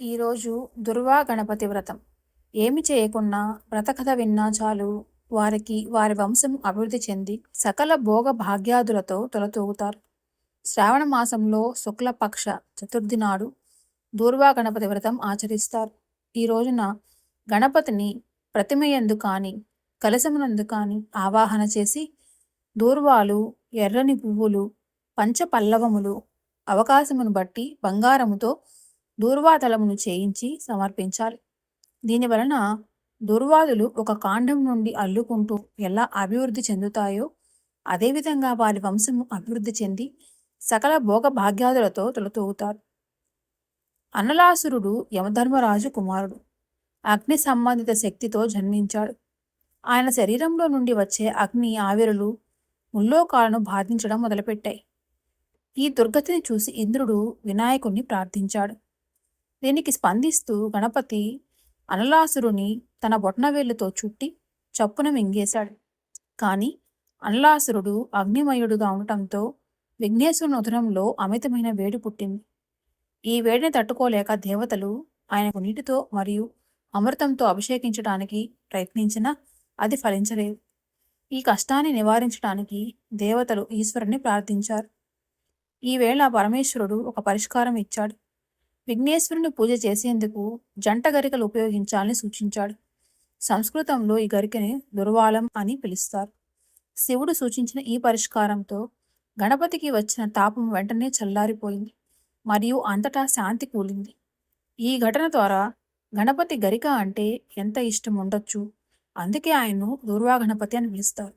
ఈరోజు దుర్వా గణపతి వ్రతం. ఏమి చేయకున్నా వ్రతకథ విన్నా చాలు. వారికి వారి వంశం అభివృద్ధి చెంది సకల భోగ భాగ్యాదులతో తొలతూగుతారు. శ్రావణ మాసంలో శుక్లపక్ష చతుర్థి నాడు దూర్వా గణపతి వ్రతం ఆచరిస్తారు. ఈ రోజున గణపతిని ప్రతిమయందు కానీ కలశమునందు కానీ ఆవాహన చేసి దూర్వాలు ఎర్రని పువ్వులు పంచపల్లవములు అవకాశమును బట్టి బంగారముతో దూర్వాతలమును చేయించి సమర్పించాలి. దీని వలన దుర్వాదులు ఒక కాండం నుండి అల్లుకుంటూ ఎలా అభివృద్ధి చెందుతాయో అదేవిధంగా వారి వంశము అభివృద్ధి చెంది సకల భోగ భాగ్యాదులతో తొలతూగుతారు. అనలాసురుడు యమధర్మరాజు కుమారుడు. అగ్ని సంబంధిత శక్తితో జన్మించాడు. ఆయన శరీరంలో నుండి వచ్చే అగ్ని ఆవిరులు ముల్లోకాలను బాధించడం మొదలుపెట్టాయి. ఈ దుర్గతిని చూసి ఇంద్రుడు వినాయకుణ్ణి ప్రార్థించాడు. దీనికి స్పందిస్తూ గణపతి అనలాసురుని తన బొట్నవేలుతో చుట్టి చప్పున మింగేశాడు. కానీ అనలాసురుడు అగ్నిమయుడుగా ఉండటంతో విఘ్నేశ్వరుని ఉదరంలో అమితమైన వేడి పుట్టింది. ఈ వేడిని తట్టుకోలేక దేవతలు ఆయనకు నీటితో మరియు అమృతంతో అభిషేకించడానికి ప్రయత్నించినా అది ఫలించలేదు. ఈ కష్టాన్ని నివారించడానికి దేవతలు ఈశ్వరుని ప్రార్థించారు. ఈవేళ పరమేశ్వరుడు ఒక పరిష్కారం ఇచ్చాడు. విఘ్నేశ్వరుని పూజ చేసేందుకు జంట గరికలు ఉపయోగించాలని సూచించాడు. సంస్కృతంలో ఈ గరికని దుర్వాలం అని పిలుస్తారు. శివుడు సూచించిన ఈ పరిష్కారంతో గణపతికి వచ్చిన తాపం వెంటనే చల్లారిపోయింది మరియు అంతటా శాంతి కూలింది. ఈ ఘటన ద్వారా గణపతి గరిక అంటే ఎంత ఇష్టం ఉండొచ్చు? అందుకే ఆయన్ను దుర్వా గణపతి అని పిలుస్తారు.